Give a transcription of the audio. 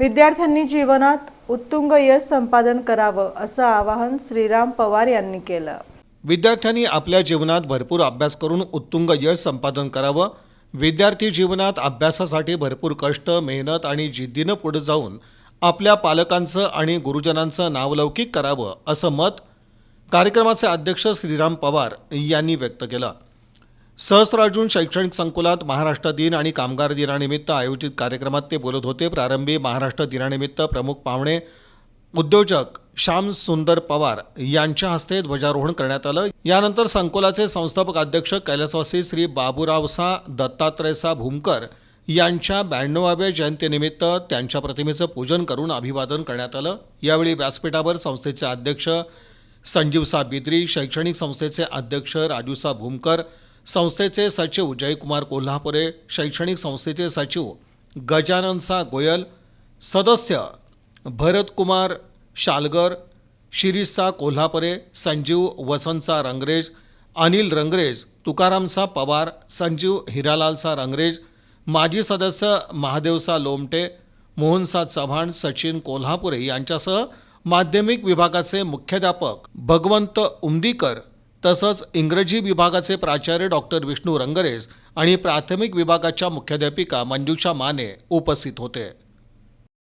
विद्यार्थ्यांनी जीवनात उत्तुंग यश संपादन करावं असं आवाहन श्रीराम पवार यांनी केलं. विद्यार्थ्यांनी आपल्या जीवनात भरपूर अभ्यास करून उत्तुंग यश संपादन करावं. विद्यार्थी जीवनात अभ्यासासाठी भरपूर कष्ट मेहनत आणि जिद्दीनं पुढे जाऊन आपल्या पालकांचं आणि गुरुजनांचं नावलौकिक करावं असं मत कार्यक्रमाचे अध्यक्ष श्रीराम पवार यांनी व्यक्त केलं. सहस्रार्जुन शैक्षणिक संकुलात महाराष्ट्र दिन आणि कामगार दिनानिमित्त आयोजित कार्यक्रमात ते बोलत होते. प्रारंभी महाराष्ट्र दिनानिमित्त प्रमुख पाहुणे उद्योजक श्याम सुंदर पवार यांच्या हस्ते ध्वजारोहण करण्यात आलं. यानंतर संकुलाचे संस्थापक अध्यक्ष कैलासवासी श्री बाबुरावसा दत्तात्रयसा भूमकर यांच्या ब्याण्णवाव्या जयंतीनिमित्त त्यांच्या प्रतिमेचं पूजन करून अभिवादन करण्यात आलं. यावेळी व्यासपीठावर संस्थेचे अध्यक्ष संजीवसा बिद्री शैक्षणिक संस्थेचे अध्यक्ष राजूसा भूमकर संस्थेचे सचिव जयकुमार कोल्हापुरे शैक्षणिक संस्थेचे सचिव गजाननसा गोयल सदस्य भरतकुमार शालगर शिरीषसा कोल्हापुरे संजीव वसंतचा रंगरेज अनिल रंगरेज तुकारामसा पवार संजीव हिरालालसा रंगरेज माजी सदस्य महादेवसा लोमटे मोहनसा चव्हाण सचिन कोल्हापुरे यांच्यासह माध्यमिक विभागाचे मुख्याध्यापक भगवंत उमदीकर तसंच इंग्रजी विभागाचे प्राचार्य डॉक्टर विष्णू रंगरेस आणि प्राथमिक विभागाच्या मुख्याध्यापिका मंजुषा माने उपस्थित होते.